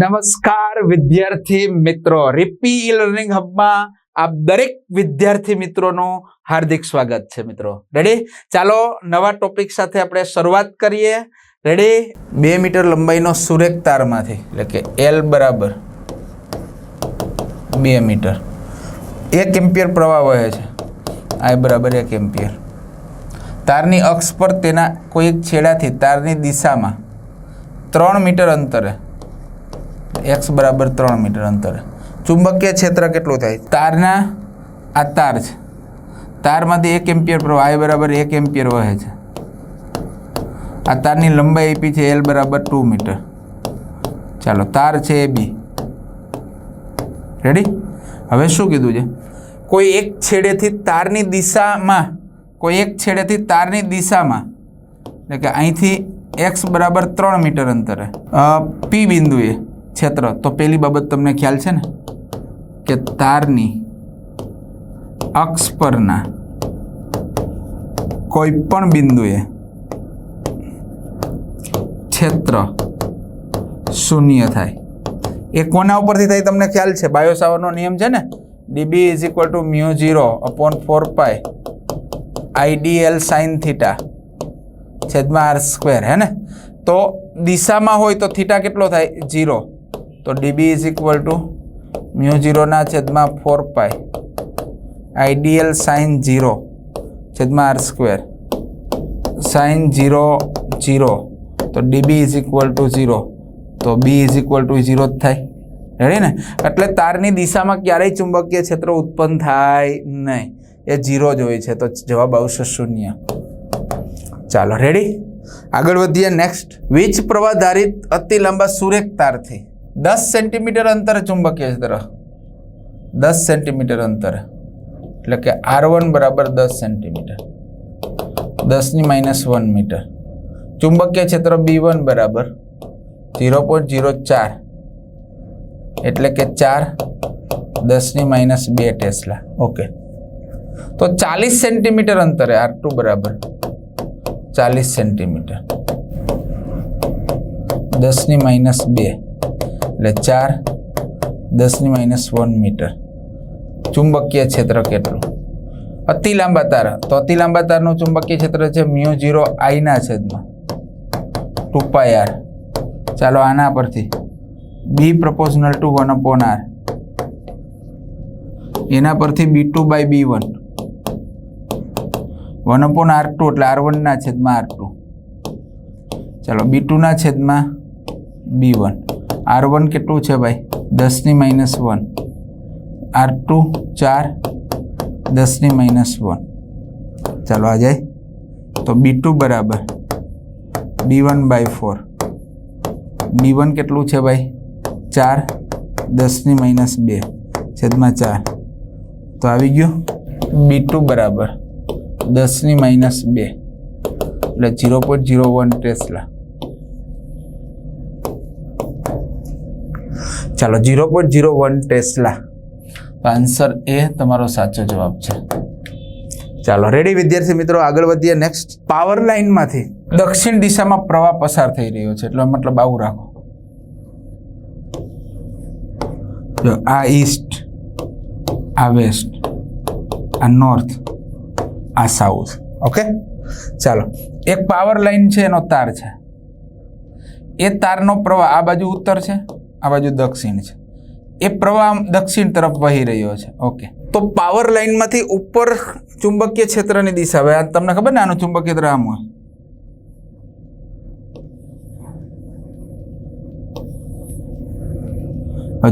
નમસ્કાર વિદ્યાર્થી મિત્રો રિપી ઈ લર્નિંગ હબમાં આપ દરેક વિદ્યાર્થી મિત્રોનું હાર્દિક સ્વાગત છે મિત્રો. રેડી ચાલો નવા ટોપિક સાથે આપણે શરૂઆત કરીએ. રેડી બે મીટર લંબાઈનો સુરેખ તારમાંથી, એટલે કે એલ બરાબર બે મીટર. એક એમ્પિયર પ્રવાહ વહે છે. આઈ બરાબર એક એમ્પિયર. તારની અક્ષ પર તેના કોઈ એક છેડાથી, તારની દિશામાં ત્રણ મીટર અંતરે એક્સ બરાબર ત્રણ મીટર અંતરે. ચુંબકીય ક્ષેત્ર કેટલું થાય? તારના, આ તાર છે. તારમાંથી એક એમ્પિયર પ્રવાહ આઈ બરાબર એક એમ્પિયર વહે છે. આ તારની લંબાઈ આપી છે એલ બરાબર ટુ મીટર. ચાલો, તાર છે એ બી. રેડી હવે શું કીધું છે? કોઈ એક છેડેથી તારની દિશામાં, કોઈ એક છેડેથી તારની દિશામાં, એટલે કે અહીંથી એક્સ બરાબર ત્રણ મીટર અંતરે. પી બિંદુએ. ક્ષેત્ર. તો પેલી બાબત તમને ખ્યાલ છે ને? કે તારની અક્ષ પરના કોઈ પણ બિંદુએ ક્ષેત્ર શૂન્ય થાય. એ કોના ઉપરથી થાય તમને ખ્યાલ છે? બાયોસાવરનો નિયમ છે ને? DB is equal to mu zero upon four pi IDL sine theta છેદમાં આર સ્ક્વેર, હે ને? તો દિશામાં હોય તો થીટા કેટલો થાય? ઝીરો. તો DB is equal to mu ઝીરોના છેદમાં four pi IDL sine zero છેદમાં R square sine zero zero તો DB is equal to zero તો B is equal to zero જ થાય. રેડી ને? એટલે તારની દિશામાં ક્યારેય ચુંબકીય ક્ષેત્ર ઉત્પન્ન થાય નહીં. એ ઝીરો જ હોય છે. તો જવાબ આવશે શૂન્ય. ચાલો રેડી આગળ વધીએ નેક્સ્ટ વીજ પ્રવાહ ધારિત અતિ લાંબા સુરેખ તારથી. દસ સેન્ટીમીટર અંતરે ચુંબકીય ક્ષેત્ર. દસ સેન્ટીમીટર અંતરે. એટલે કે આર વન બરાબર દસ સેન્ટીમીટર. દસની માઇનસ વન મીટર. ચુંબકીય ક્ષેત્ર બી વન બરાબર ઝીરો પોઈન્ટ ઝીરો ચાર. એટલે કે ચાર દસની માઇનસ બે ટેસ્લા. ઓકે. તો ચાલીસ સેન્ટીમીટર અંતરે આર ટુ બરાબર ચાલીસ સેન્ટીમીટર. દસની માઇનસ બે. એટલે ચાર, દસની માઇનસ વન મીટર ચુંબકીય ક્ષેત્ર કેટલું? અતિ લાંબા તાર. તો અતિ લાંબા તારનું ચુંબકીય ક્ષેત્ર છે મ્યુ ઝીરો આઈના છેદમાં. Two pi R. ચાલો આના પરથી. B proportional to one upon R એના પરથી B two by B one one upon R two એટલે આર વનના છેદમાં આર ટુ ચાલો બી ટુના છેદમાં બી વન આર વન કેટલું છે ભાઈ? દસની માઇનસ વન આર ટુ ચાર, દસની માઇનસ વન ચાલો આ જાય. તો બી ટુ બરાબર. B one by four B one કેટલું છે ભાઈ? ચાર, દસની માઇનસ બે. છેદમાં ચાર. તો આવી ગયું. બી ટુ બરાબર. દસની માઇનસ બે. એટલે zero point zero one tesla ચાલો zero point zero one tesla answer A તમારો સાચો જવાબ છે. ચાલો રેડી વિદ્યાર્થી મિત્રો? આગળ વધીએ. નેક્સ્ટ પાવર લાઇનમાંથી દક્ષિણ દિશામાં પ્રવાહ પસાર થઈ રહ્યો છે એટલે મતલબ આવું રાખો. આ ઈસ્ટ આ વેસ્ટ આ નોર્થ આ સાઉથ ઓકે ચાલો એક પાવર લાઇન છે એનો તાર છે. એ તારનો પ્રવાહ આ બાજુ ઉત્તર છે? આ બાજુ દક્ષિણ છે. એ પ્રવાહ દક્ષિણ તરફ વહી રહ્યો છે. ઓકે. તો પાવર લાઇનમાંથી ઉપર ચુંબકીય ક્ષેત્રની દિશા, હવે તમને ખબર ને આનું ચુંબકીય ક્ષેત્ર આમ હોય?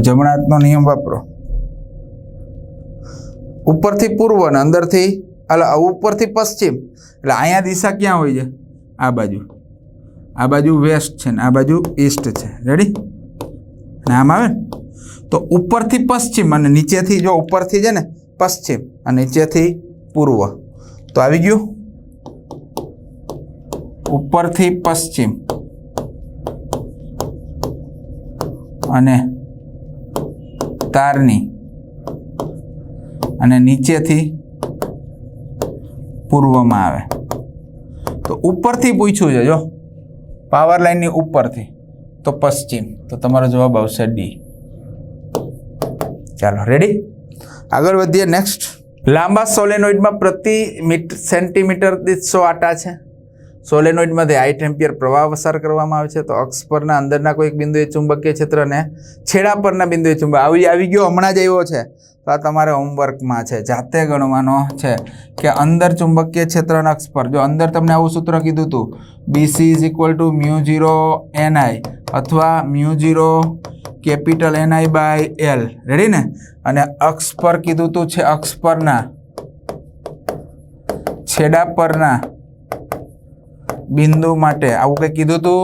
જમણા હાથનો નિયમ વાપરો. ઉપરથી પૂર્વ ને અંદરથી એટલે ઉપરથી પશ્ચિમ, એટલે અહીંયા દિશા ક્યાં હોય છે? આ બાજુ. આ બાજુ વેસ્ટ છે ને આ બાજુ ઈસ્ટ છે. રેડી અને આમ આવે? તો ઉપરથી પશ્ચિમ અને નીચેથી જો ઉપરથી છે ને, પશ્ચિમ અને નીચેથી પૂર્વ. તો આવી ગયું? ઉપરથી પશ્ચિમ. અને તારની. અને નીચેથી પૂર્વમાં આવે. તો ઉપરથી પૂછ્યું છે, જો. પાવર લાઇનની ઉપરથી. તો પશ્ચિમ તો તમારો જવાબ આવશે ડી ચાલો રેડી આગળ વધીએ નેક્સ્ટ લાંબા સોલેનોઇડમાં પ્રતિ મીટ સેન્ટીમીટર દીઠ આટા છે. સોલેનોઇડમાંથી આઈટ એમ્પિયર પ્રવાહ પસાર કરવામાં આવે છે. તો અક્ષ પરના અંદરના કોઈક બિંદુએ ચુંબકીય ક્ષેત્રને છેડા પરના બિંદુએ ચુંબક આવી આવી ગયો, હમણાં જ આવ્યો છે. તો આ તમારે હોમવર્કમાં છે. જાતે ગણવાનો છે કે અંદર ચુંબકીય ક્ષેત્રના અક્ષ પર. જો અંદર તમને આવું સૂત્ર કીધું હતું BC is equal to mu zero NI અથવા mu zero capital NI by L ready ને? અને અક્ષ પર કીધું તું છે અક્ષ પરના છેડા પરના બિંદુ માટે આવું કંઈ કીધું તું?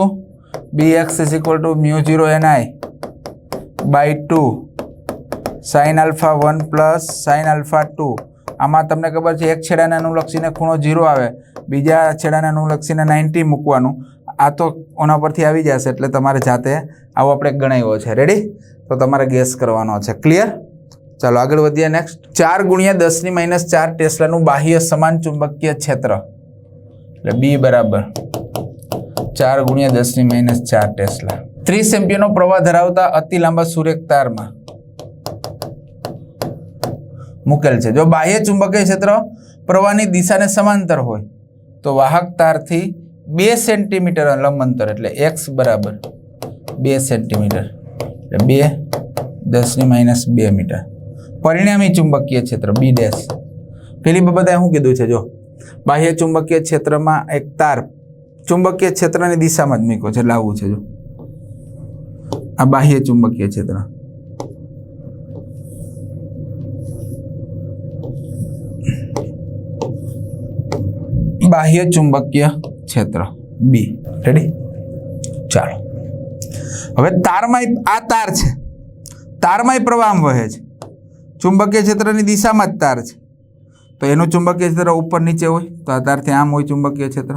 B X is equal to mu zero NI by two sine alpha one plus sine alpha two આમાં તમને ખબર છે, એક છેડાને અનુલક્ષીને ખૂણો ઝીરો આવે. બીજા છેડાને અનુલક્ષીને નાઇન્ટી મૂકવાનું. આ તો ઓના પરથી આવી જશે, એટલે તમારે જાતે આવો આપણે ગણાવ્યો છે. રેડી તો તમારે ગેસ કરવાનો છે. ક્લિયર ચાલો આગળ વધીએ. નેક્સ્ટ ચાર ગુણ્યા દસની માઇનસ ચાર ટેસ્લાનું બાહ્ય સમાન ચુંબકીય ક્ષેત્ર. એટલે બી બરાબર. ચાર ગુણ્યા દસની માઇનસ ચાર ટેસ્લા. ત્રીસ એમ્પિયરનો પ્રવાહ ધરાવતા અતિ લાંબા સુરેખ તારમાં મૂકેલ છે. જો બાહ્ય ચુંબકીય ક્ષેત્ર પ્રવાહની દિશાને સમાંતર હોય, તો વાહક તારથી બે સેન્ટીમીટર લંબંતર, એટલે એક્સ બરાબર બે સેન્ટીમીટર. એટલે બે દસની માઇનસ બે મીટર. પરિણામી ચુંબકીય ક્ષેત્ર બી ડેશ પેલી બાબતે શું કીધું છે? જો બાહ્ય ચુંબકીય ક્ષેત્રમાં એક તાર ચુંબકીય ક્ષેત્રની દિશામાં જ મૂક્યો છે. આવું છે જો. આ બાહ્ય ચુંબકીય ક્ષેત્ર. બાહ્ય ચુંબકીય ક્ષેત્ર. બી રેડી ચાલો. હવે તારમાં આ તાર છે. તારમાંય પ્રવાહ વહે છે. ચુંબકીય ક્ષેત્રની દિશામાં જ તાર છે. તો એનું ચુંબકીય ક્ષેત્ર ઉપર નીચે હોય, તો આ તારથી આમ હોય ચુંબકીય ક્ષેત્ર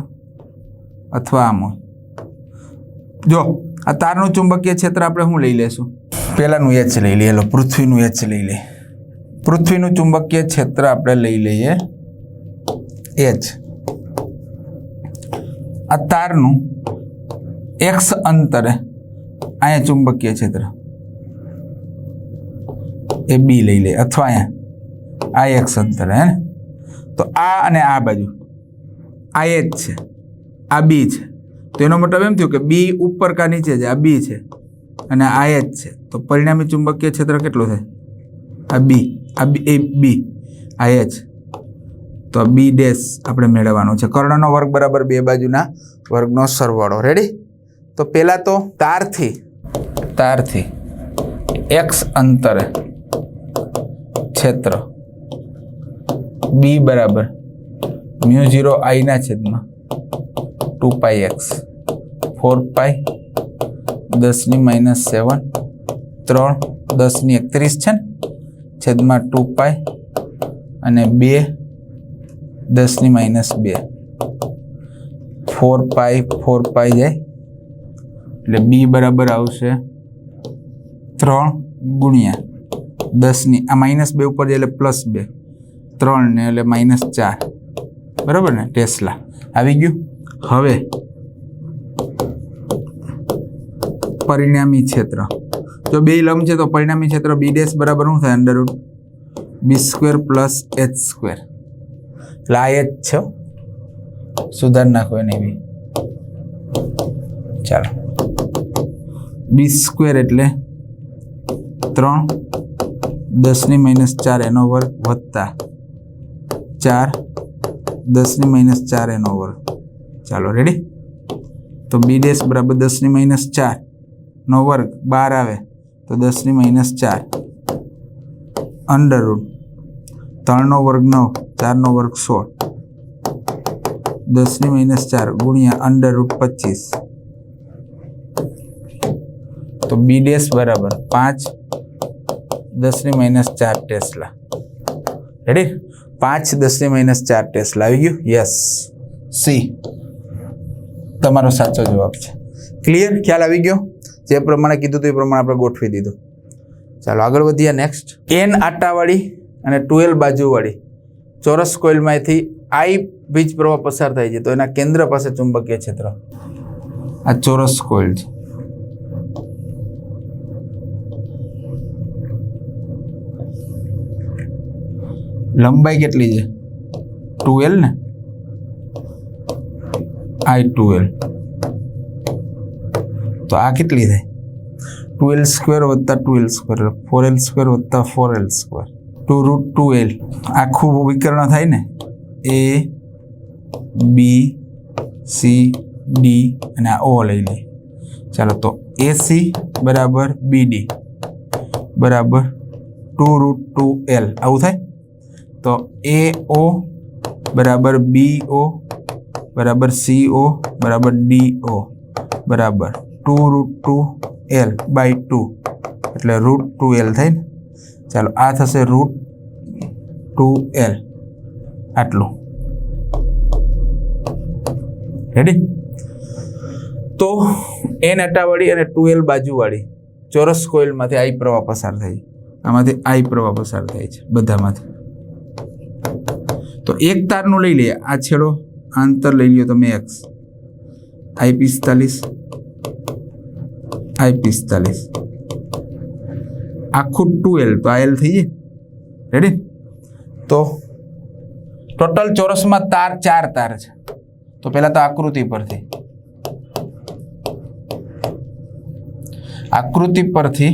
અથવા આમ હોય. જો, આ તારનું ચુંબકીય ક્ષેત્ર આપણે શું લઈ લેશું? પહેલાંનું એચ લઈ લઈએ પૃથ્વીનું એચ લઈ લઈએ. પૃથ્વીનું ચુંબકીય ક્ષેત્ર આપણે લઈ લઈએ એચ આ તારનું એક્સ અંતરે અહીંયા ચુંબકીય ક્ષેત્ર. એ બી લઈ લે અથવા અહીંયા, આ એક્સ અંતરે, હે ને? તો આ અને આ બાજુ. આ એ જ છે. આ બી છે. તો એનો મતલબ એમ થયું કે બી ઉપર કા નીચે છે. આ બી છે. અને આ એ જ છે. તો પરિણામી ચુંબકીય ક્ષેત્ર કેટલું થાય આ બી. આ બી, એ બી. આ એ જ. તો બી ડેશ આપણે મેળવવાનો છે. કર્ણનો વર્ગ બરાબર બે બાજુના વર્ગનો સરવાળો. રેડી તો પહેલાં તો તારથી. તારથી. એક્સ અંતરે ક્ષેત્ર. બી બરાબર. મ્યુ ઝીરો આઈના છેદમાં. Two pi X. Four pi દસની માઇનસ સેવન. ત્રણ દસની એકત્રીસ છે ને? છેદમાં ટુ પાઈ અને બે દસની માઇનસ બે. ફોર પાઈ ફોર પાઈ જાય. એટલે બી બરાબર આવશે ત્રણ ગુણ્યા દસની. આ માઇનસ બે ઉપર જાય એટલે પ્લસ બે. ત્રણ ને એટલે માઇનસ ચાર. બરાબર ને? ટેસ્લા આવી ગયું? હવે પરિણામી ક્ષેત્ર. જો બે લંબ છે તો પરિણામી ક્ષેત્ર બી ડેશ બરાબર શું થાય? Under root B square plus H square એટલે આ એચ છે. સુધાર નાખો એને બી. ચાલો. બી સ્ક્વેર એટલે ત્રણ દસની માઇનસ ચાર એનો વર્ગ વત્તા ચાર, દસની માઇનસ ચાર એનો વર્ગ. ચાલો રેડી તો બી ડેશ બરાબર દસની માઇનસ ચાર નો વર્ગ, બાર આવે, તો દસની માઇનસ ચાર. અંડર રૂટ ત્રણનો વર્ગ નવ, ચારનો વર્ગ સોળ. દસની માઇનસ ચાર ગુણ્યા અંડર રૂટ પચીસ. તો બી ડેશ બરાબર પાંચ, દસની માઇનસ ચાર ટેસ્લા. રેડી પાંચ દસની માઇનસ ચાર ટેસ્ટ લાવી ગયું? Yes C. તમારો સાચો જવાબ છે. ક્લિયર ખ્યાલ આવી ગયો? જે પ્રમાણે કીધું હતું એ પ્રમાણે આપણે ગોઠવી દીધું. ચાલો આગળ વધીએ નેક્સ્ટ એન આટાવાળી અને ટુએલ બાજુવાળી. ચોરસ કોઇલમાંથી આઈ વીજ પ્રવાહ પસાર થાય છે તો એના કેન્દ્ર પાસે ચુંબકીય ક્ષેત્ર. આ ચોરસ કોઇલ છે. લંબાઈ કેટલી છે? ટુ એલ ને? આઈ ટુ એલ તો આ કેટલી થાય? ટુ એલ સ્ક્વેર વત્તા two L square. Four L square વત્તા four L square. Two root two L આખું વિકર્ણ થાય ને? એ, બી, સી, ડી અને આ ઓ લઈ લઈએ. ચાલો તો એસી બરાબર બીડી બરાબર ટુ રૂટ ટુ એલ આવું થાય? તો એ ઓ બરાબર બી ઓ બરાબર સી ઓ બરાબર ડી ઓ બરાબર two root two L by two એટલે રૂટ ટુ એલ થાય ને? ચાલો, આ થશે રૂટ ટુ એલ આટલું. રેડી તો એન અટાવાળી અને ટુ એલ બાજુવાળી ચોરસ કોઇલમાંથી આઈ પ્રવાહ પસાર થાય. આમાંથી આઈ પ્રવાહ પસાર થાય છે, બધામાંથી. તો એક તારનું લઈ લઈએ. આ છેડો અંતર લઈ લ્યો તમે એક્સ આઈ પિસ્તાલીસ. આઈ પિસ્તાલીસ. આખું ટુ એલ તો આ એલ થઈ જાય. રેડી તો ટોટલ ચોરસમાં તાર ચાર તાર છે. તો પહેલાં તો આકૃતિ પરથી. આકૃતિ પરથી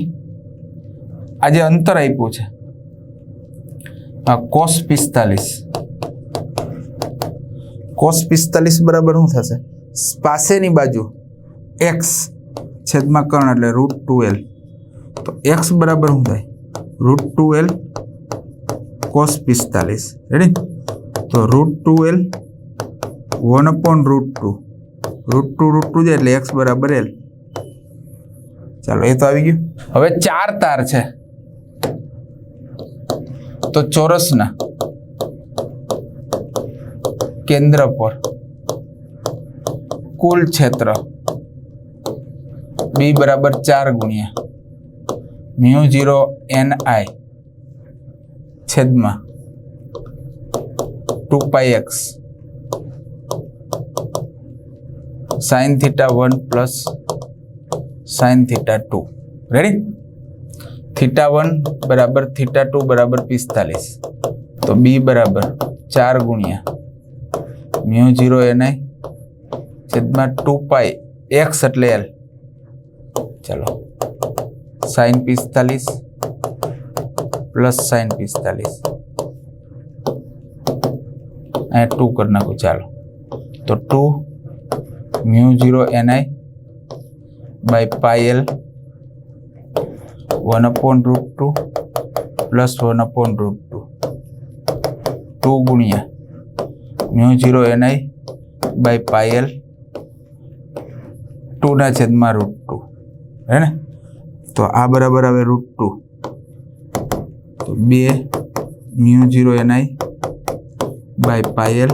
આ જે અંતર આપ્યું છે કોસ પિસ્તાલીસ. કોસ પિસ્તાલીસ બરાબર શું થશે? પાસેની બાજુ એક્સ છેદમાં કર્ણ એટલે રૂટ ટુ એલ તો એક્સ બરાબર શું થાય? રૂટ ટુ એલ કોસ પિસ્તાલીસ. રેડી તો root two L one upon root two root two root two જાય એટલે એક્સ બરાબર એલ ચાલો એ તો આવી ગયું. હવે ચાર તાર છે. તો ચોરસના કેન્દ્ર પર કુલ ક્ષેત્ર બી બરાબર ચાર ગુણ્યા મ્યુ જીરો એન આઈ છેદમાં two pi X sine theta one plus sine theta two ready theta one બરાબર થીટા ટુ બરાબર પિસ્તાલીસ તો બી બરાબર ચાર ગુણ્યા મ્યુ જીરો એનઆઈ છેદમાં ટુ પાઈ એક્સ એટલે એલ ચલો સાઇન પિસ્તાલીસ પ્લસ સાઇન પિસ્તાલીસ અહીંયા ટુ કરી નાખું ચાલો તો two mu zero NI by pi L one upon root two plus one upon root two two ગુણ્યા mu zero NI by pi L ટુના છેદમાં રૂટ ટુ હે ને? તો આ બરાબર આવે રૂટ ટુ તો બે mu zero NI by pi L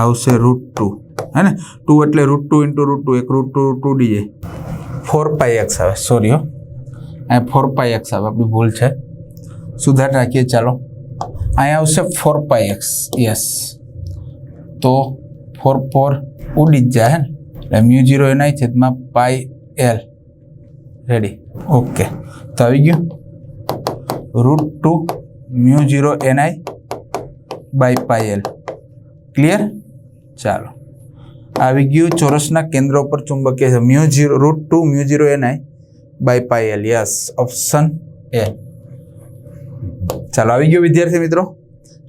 આવશે રૂટ ટુ હે ને? ટુ એટલે root two into root two એક રૂટ ટુ ટુ ડી જાય ફોર પાય એક્સ આવે. સોરી હો. અહીંયા ફોર પાય એક્સ આવે, આપણી ભૂલ છે. સુધાર રાખીએ, ચાલો. અહીંયા આવશે ફોર પાય એક્સ યસ તો ફોર ફોર ઉડી જ જાય, હે ને? એટલે મ્યુ જીરો એના છેદમાં પાય એલ રેડી ઓકે તો આવી ગયું. Root two mu zero NI by pi L clear ચાલો. આવી ગયું ચોરસના કેન્દ્ર ઉપર ચુંબકીય છે. Mu zero root two mu zero NI by pi L yes option A ચાલો, આવી ગયો વિદ્યાર્થી મિત્રો.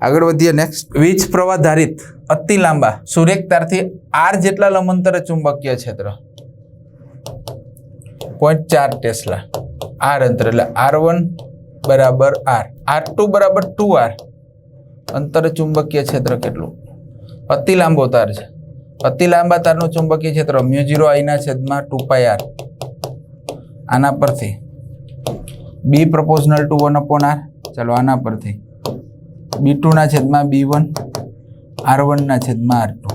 આગળ વધીએ નેક્સ્ટ વીજ પ્રવાહ ધારિત, અતિ લાંબા સુરેખ તારથી આર જેટલા લંબંતરે ચુંબકીય ક્ષેત્ર. પોઈન્ટ ચાર ટેસ્લા. આર અંતર એટલે આર વન બરાબર આર. આર ટુ બરાબર ટુ આર. અંતરે ચુંબકીય ક્ષેત્ર કેટલું? અતિ લાંબો તાર છે. અતિ લાંબા તારનું ચુંબકીય ક્ષેત્ર મ્યુ જીરો આઈના છેદમાં ટુ પાય આર. આના પરથી. B proportional to one upon R ચાલો આના પરથી. બી ટુના છેદમાં બી વન આર વનના છેદમાં આર ટુ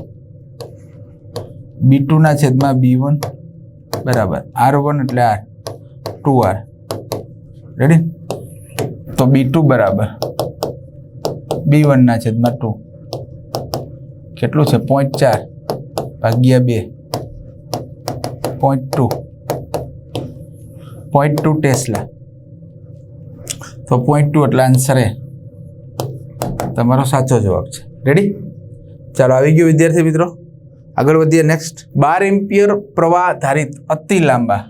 બી ટુના છેદમાં બી વન બરાબર. આર વન એટલે આર ટુ આર રેડી તો બી ટુ બરાબર. બી વનના છેદમાં ટુ કેટલું છે? પોઈન્ટ ચાર ભાગ્યા બે. Point two point two tesla તો પોઈન્ટ ટુ એટલે આન્સર એ. તમારો સાચો જવાબ છે. રેડી ચાલો આવી ગયું વિદ્યાર્થી મિત્રો. આગળ વધીએ નેક્સ્ટ બાર એમ્પિયર પ્રવાહ ધારિત અતિ લાંબા.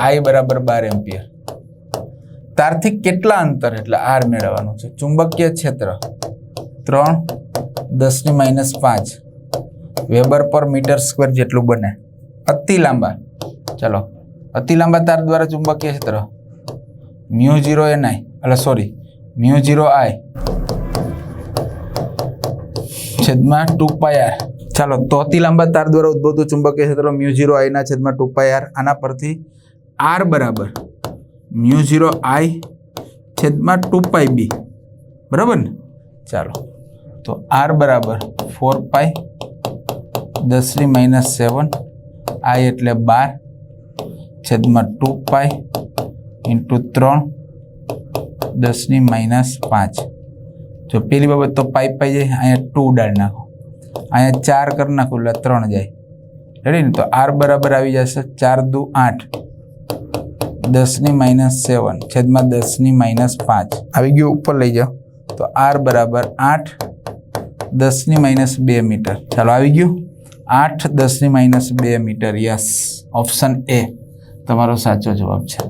આઈ બરાબર બાર એમ્પિયર. તારથી કેટલા અંતર એટલે આર મેળવવાનું છે? ચુંબકીય ક્ષેત્ર ત્રણ, દસની માઇનસ પાંચ. વેબર પર મીટર સ્ક્વેર જેટલું બને. અતિ લાંબા. ચલો. અતિ લાંબા તાર દ્વારા ચુંબકીય ક્ષેત્ર. મ્યુ જીરો એન આઈ એટલે સોરી મ્યુ જીરો આઈ છેદમાં ટુ પાય આર. ચાલો, તો અતિ લાંબા તાર દ્વારા ઉદ્ભવતું ચુંબકીય ક્ષેત્ર મ્યુ જીરો આઈના છેદમાં ટુ પાય આર. આના પરથી આર બરાબર. મ્યુ જીરો આઈ છેદમાં ટુ પાય બી. બરાબર ને? ચાલો, તો આર બરાબર ફોર પાય દસની માઇનસ સેવન આઈ એટલે બાર. છેદમાં ટુ પાય ઇન્ટુ ત્રણ દસની માઇનસ પાંચ. જો પેલી બાબત તો પાઈ પાઈ જાય, અહીંયા ટુ ઉડાડી નાખો. અહીંયા ચાર કરી નાખો એટલે ત્રણ જાય. રેડી ને? તો આર બરાબર આવી જશે. ચાર દુ આઠ. દસની માઇનસ સેવન. છેદમાં દસની માઇનસ પાંચ. આવી ગયું ઉપર લઈ જાઓ. તો આર બરાબર આઠ. દસની માઇનસ બે મીટર. ચાલો, આવી ગયું. આઠ દસની માઇનસ બે મીટર. યસ. ઓપ્શન એ. તમારો સાચો જવાબ છે.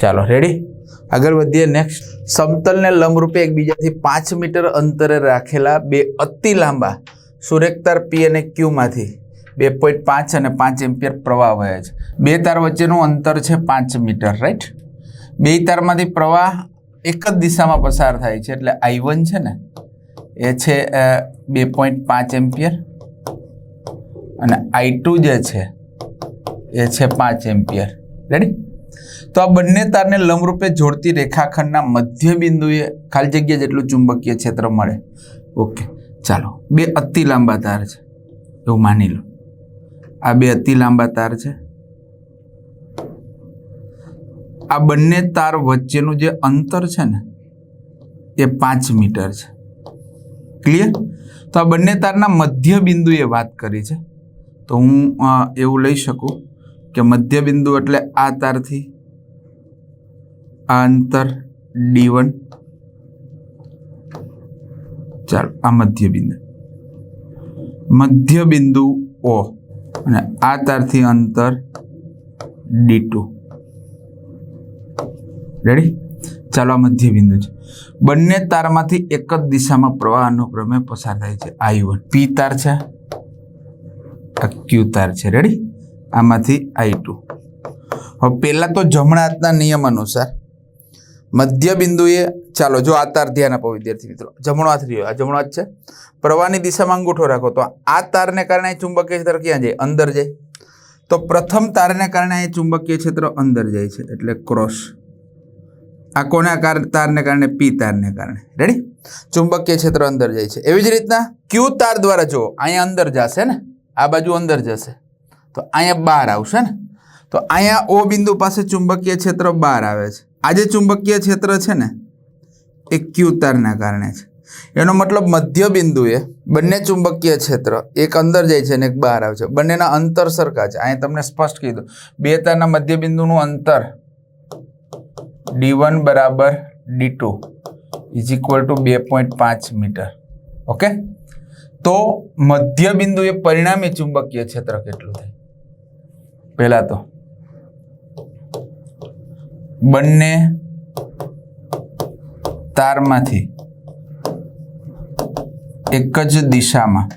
ચાલો રેડી આગળ વધીએ નેક્સ્ટ સમતલને લંબરૂપે એકબીજાથી પાંચ મીટર અંતરે રાખેલા બે અતિ લાંબા સુરેખતાર પી અને ક્યુમાંથી બે પોઈન્ટ પાંચ અને પાંચ એમ્પિયર પ્રવાહ વહે છે. બે તાર વચ્ચેનું અંતર છે પાંચ મીટર રાઈટ બે તારમાંથી પ્રવાહ એક જ દિશામાં પસાર થાય છે, એટલે આઈ વન છે ને, એ છે બે પોઈન્ટ પાંચ એમ્પિયર. અને આઈ જે છે એ છે પાંચ એમ્પિયર. રેડી તો આ બંને તારને લંબરૂપે જોડતી રેખાખંડના મધ્ય બિંદુએ ખાલી જગ્યા જેટલું ચુંબકીય ક્ષેત્ર મળે. ઓકે ચાલો. બે અતિ લાંબા તાર છે. એવું માની લો. આ બે અતિ લાંબા તાર છે. આ બંને તાર વચ્ચેનું જે અંતર છે ને, એ પાંચ મીટર છે. ક્લિયર તો આ બંને તારના મધ્ય બિંદુએ વાત કરી છે. તો હું એવું લઈ શકું. કે મધ્ય બિંદુ એટલે આ તારથી, આ અંતર ડી વન. ચાલો, આ મધ્ય બિંદુ મધ્ય બિંદુ ઓ અને આ તારથી અંતર ડી ટુ. રેડી ચાલો, આ મધ્ય બિંદુ છે. બંને તારમાંથી એક જ દિશામાં પ્રવાહ અનુક્રમે પસાર થાય છે. આઈ વન. પી તાર છે. આ ક્યુ તાર છે. રેડી આમાંથી આઈ ટુ. હવે પહેલાં તો જમણા હાથના નિયમ અનુસાર મધ્ય બિંદુએ, ચાલો જો આ તાર ધ્યાન આપો વિદ્યાર્થી મિત્રો, જમણો હાથ રહ્યો, આ જમણો હાથ છે. પ્રવાહની દિશામાં અંગૂઠો રાખો, તો આ તારને કારણે ચુંબકીય ક્ષેત્ર ક્યાં જાય? અંદર જાય. તો પ્રથમ તારને કારણે અહીં ચુંબકીય ક્ષેત્ર અંદર જાય છે, એટલે ક્રોસ. આ કોના તારને કારણે? પી તારને કારણે. રેડી ચુંબકીય ક્ષેત્ર અંદર જાય છે. એવી જ રીતના ક્યુ તાર દ્વારા જુઓ, અહીંયા અંદર જશે ને? આ બાજુ અંદર જશે. તો અહીંયા બહાર આવશે ને? તો અહીંયા ઓ બિંદુ પાસે ચુંબકીય ક્ષેત્ર બહાર આવે છે. આ જે ચુંબકીય ક્ષેત્ર છે ને, એ ક્યુ તારના કારણે છે. એનો મતલબ મધ્ય બિંદુએ બંને ચુંબકીય ક્ષેત્ર એક અંદર જાય છે અને એક બહાર આવે છે. બંનેના અંતર સરખા છે. અહીંયા તમને સ્પષ્ટ કીધું. બે તારના મધ્ય બિંદુનું અંતર ડી બરાબર D two is equal to બે પોઈન્ટ પાંચ મીટર. ઓકે? તો મધ્ય બિંદુએ પરિણામી ચુંબકીય ક્ષેત્ર કેટલું થાય? પહેલા તો. બંને તારમાંથી એક જ દિશામાં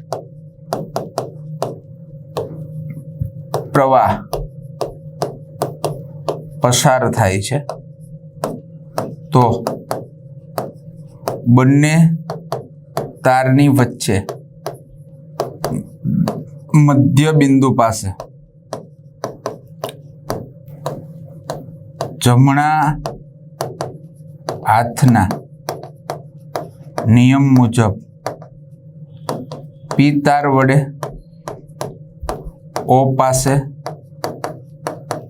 પ્રવાહ પસાર થાય છે. તો બંને તારની વચ્ચે મધ્ય બિંદુ પાસે જમણા હાથના નિયમ મુજબ પી તાર વડે ઓ પાસે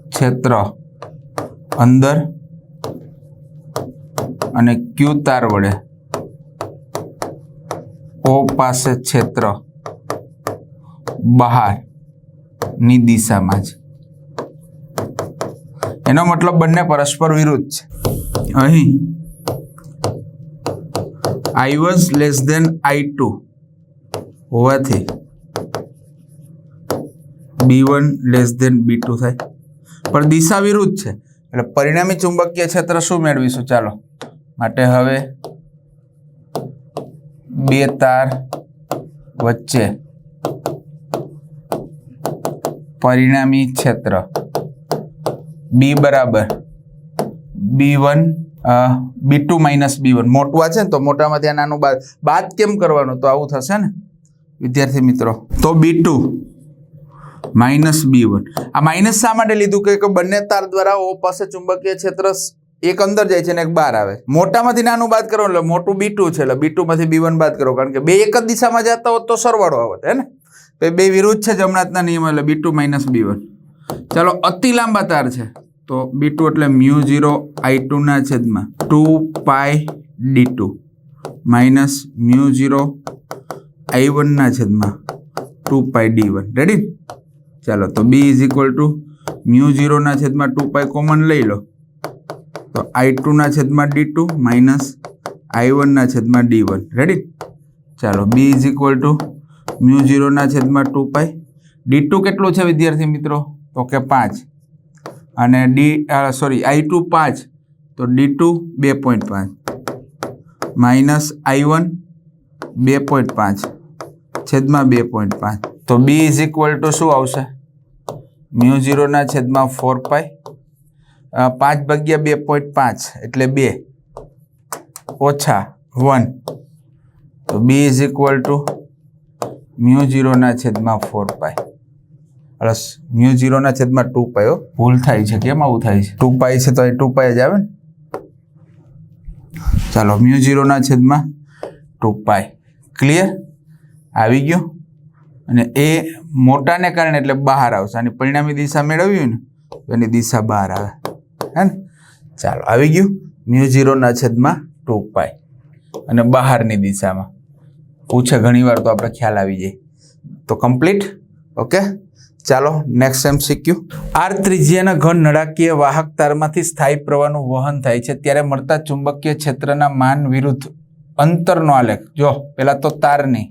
ક્ષેત્ર અંદર અને ક્યુ તાર વડે ઓ પાસે ક્ષેત્ર બહારની દિશામાં છે એનો મતલબ બંને પરસ્પર વિરુદ્ધ છે. અહીં I one less than I two હોવાથી B one less than B two થાય. પણ દિશા વિરુદ્ધ છે. એટલે પરિણામી ચુંબકીય ક્ષેત્ર શું મેળવીશું? ચાલો. માટે હવે બે તાર વચ્ચે પરિણામી ક્ષેત્ર. બી બરાબર. B one B two minus B one મોટું આ છે ને, તો મોટામાંથી આ નાનું બાદ. બાદ કેમ કરવાનું? તો આવું થશે ને, વિદ્યાર્થી મિત્રો. તો B two minus B one આ માઇનસ શા માટે લીધું? કે બંને તાર દ્વારા ઓ પાસે ચુંબકીય ક્ષેત્ર એક અંદર જાય છે ને એક બહાર આવે. મોટામાંથી નાનું બાદ કરો એટલે મોટું બી છે, એટલે બી માંથી બી વન બાદ કરો. કારણ કે બે એક જ દિશામાં જતા હોત તો સરવાળો આવત, હે ને? તો બે વિરુદ્ધ છે જમણાતના નિયમ, એટલે B two minus B one ચાલો, અતિ લાંબા તાર છે. તો બી ટુ એટલે મ્યુ ઝીરો આઈ ટુના છેદમાં two pi D two minus mu zero I વનના છેદમાં two pi D one ready ચાલો, તો B is equal to mu ઝીરોના છેદમાં ટુ પાય કોમન લઈ લો. તો આઈ ટુના છેદમાં ડી ટુ માઇનસ આઈ વનના છેદમાં ડી વન રેડી ચાલો B is equal to mu ઝીરોના છેદમાં ટુ પાય ડી ટુ કેટલું છે વિદ્યાર્થી મિત્રો? તો કે પાંચ. અને ડી સોરી આઈ ટુ પાંચ. તો ડી ટુ બે પોઈન્ટ પાંચ. માઇનસ આઈ વન બે પોઈન્ટ પાંચ. છેદમાં બે પોઈન્ટ પાંચ. તો બી ઇઝ ઇક્વલ ટુ શું આવશે? મ્યુ ઝીરોના છેદમાં ફોર પાય પાંચ ભાગ્યા બે પોઈન્ટ પાંચ એટલે બે. ઓછા વન તો B is equal to mu ઝીરોના છેદમાં ફોર પાય પ્લસ મ્યુ ઝીરોના છેદમાં ટુ પાયો. ભૂલ થાય છે. કેમ આવું થાય છે? ટુ પાય છે તો એ ટુ પાય જ આવે ને? ચાલો મ્યુ ઝીરોના છેદમાં ટુ પાય. ક્લિયર આવી ગયો? અને એ મોટાને કારણે એટલે બહાર આવશે. અને પરિણામી દિશા મેળવ્યું ને તો એની દિશા બહાર આવે. હે ને? ચાલો આવી ગયું. મ્યુ ઝીરોના છેદમાં ટુ પાય. અને બહારની દિશામાં. પૂછે ઘણીવાર તો આપણે ખ્યાલ આવી જાય. તો કમ્પ્લીટ ઓકે ચાલો નેક્સ્ટ એમ શીખ્યું આર ત્રિજ્યાના ઘન નળાકીય વાહક તારમાંથી સ્થાયી પ્રવાહનું વહન થાય છે. ત્યારે મળતા ચુંબકીય ક્ષેત્રના માન વિરુદ્ધ અંતરનો આલેખ. જો પેલા તો તારની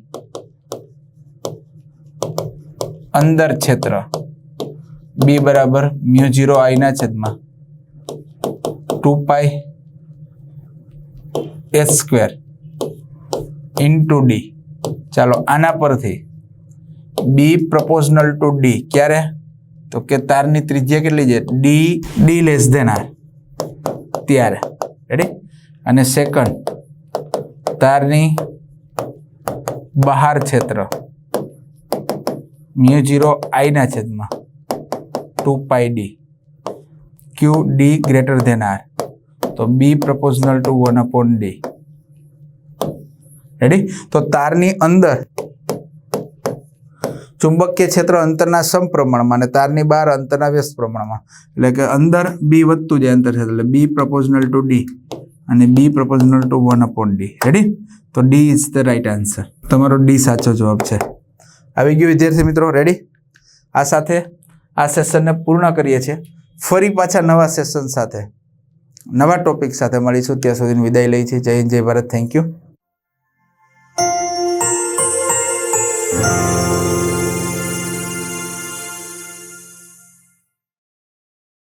અંદર ક્ષેત્ર. બી બરાબર મ્યુ ઝીરો આઈના છેદમાં two pi S square into D ચાલો, આના પરથી બી પ્રપોઝનલ ટુ ડી ક્યારે? તો કે તારની ત્રિજ્યા કેટલી છે? D D less than R ત્યારે. રેડી અને સેકન્ડ તારની બહાર ક્ષેત્ર મ્યુ ઝીરો આઈના છેદમાં. Two pi D Q D greater than R તો B proportional to one upon D ready તો તારની અંદર ચુંબકીય ક્ષેત્ર અંતરના સમપ્રમાણમાં અને તારની બહાર અંતરના વ્યસ્ત પ્રમાણમાં એટલે કે અંદર બી વધતું જાય અંતર ક્ષેત્ર. એટલે બી પ્રપોઝનલ ટુ ડી અને B proportional to one upon D ready તો D is the right answer તમારો ડી સાચો જવાબ છે. આવી ગયું વિદ્યાર્થી મિત્રો રેડી આ સાથે આ સેશનને પૂર્ણ કરીએ છીએ. ફરી પાછા નવા સેશન સાથે. નવા ટોપિક સાથે મળીશું. ત્યાં સુધીની વિદાય લઈ છે. જય હિન્દ, જય ભારત. Thank you